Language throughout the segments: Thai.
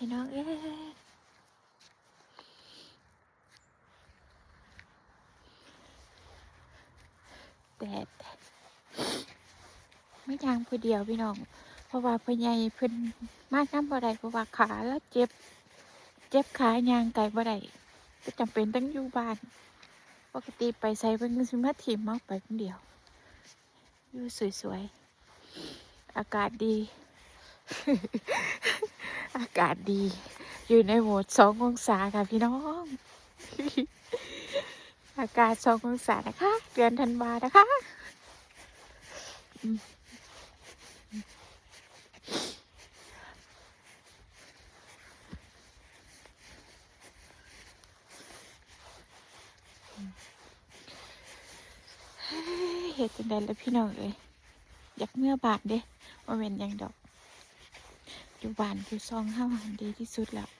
พี่น้อง เอ้แดดไม่ยางผู้เดียวพี่น้อง เพราะว่าพ่อใหญ่เพิ่นมาน้ำบ่ได้เพราะว่าขาแล้วเจ็บ เจ็บขายางไก่บ่ได้ก็จำเป็นต้องอยู่บ้าน ปกติไปใส่เพิ่นก็สิมาถิ่มเมาไปคนเดียว อยู่สวยๆ อากาศดี อากาศดี อยู่ในโหมดสององศาค่ะพี่น้อง อากาศสององศานะคะ เดือนธันวานะคะเฮ้ยเห็ดจังไดล่ะพี่น้องเอ้ยอยากเมื่อบาทเด้ว่าเป็นยังดอก อยู่บ้านอยู่ซองห้าหันดีที่สุดแล้ว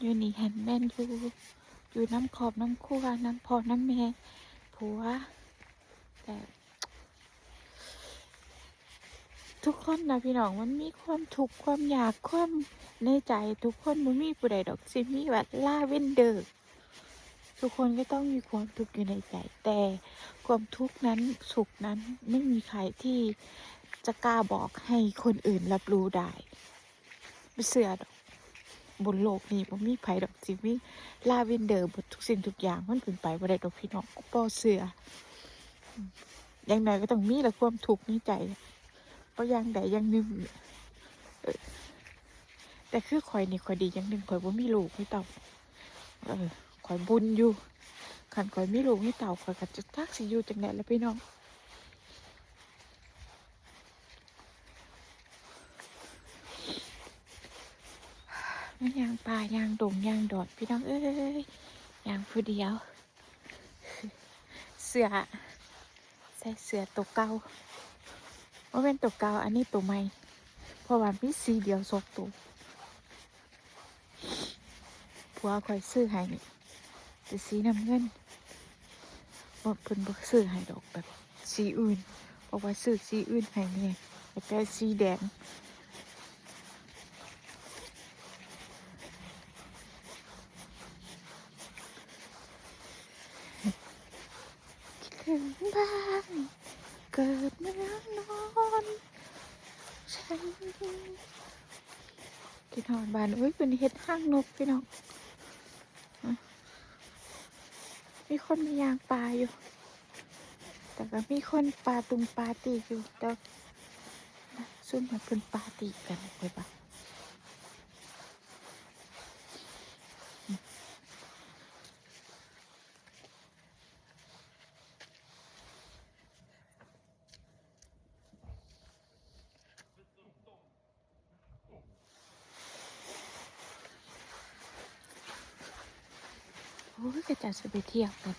อยู่นี่หันแม่นอยู่อยู่น้ำขอบน้ำคู่น้ำพอน้ำแม่ผัวแต่ทุกคนนะพี่น้องมันมีความทุกข์ความอยากความในใจทุกคนมันมีผู้ใดดอกสิมีแบบล่าเว้นเดอร์ทุกคนก็ต้องมีความทุกข์อยู่ในใจ แต่ความทุกข์นั้นสุขนั้นไม่มีใครที่ จะกล้าบอกให้คนอื่นรับรู้ได้ไม่เสือดอกบนโลกนี้มันมีไผดอกสิมีลาเวนเดอร์บททุกสิ่งทุกอย่างมันเป็นไปบ่ได้ดอกพี่น้องก็บ่เสืออืมอย่างไรก็ต้องมีละความทุกข์ในใจเพราะอย่างใดอย่างหนึ่งแต่คือข่อยนี่ข่อยดีอย่างหนึ่งข่อยว่ามีลูกไม่เต่าเออข่อยบุญอยู่ขันข่อยมีลูกไม่เต่าข่อยก็จะทักสิอยู่จังไหนแล้วพี่น้อง ยางป่ายางดงยางดอดพี่น้องเอ้ยยางผู้เดียว เสือใส่เสือตัวเก่าว่าเป็นตัวเก่าอันนี้ตัวใหม่เพราะว่ามีสีเดียวสองตัวผัวคอยซื้อให้นี่แต่สีน้ำเงินบ่เพิ่นบ่ซื้อให้ดอกแบบสีอื่นเพราะว่าซื้อสีอื่นให้เนี่ยแต่สีแดง ถึงบ้านเกิดเมืองนอนฉันคิดหอดบ้านอุ้ยเป็นเห็ดห้างนกพี่น้องมีคนมียางปลาอยู่ แต่ก็มีคนปลาตุงปลาตีอยู่แต่ซุ่มมันเป็นปลาตีกันไปปะ โอ้ยก็จะไปเที่ยวกัน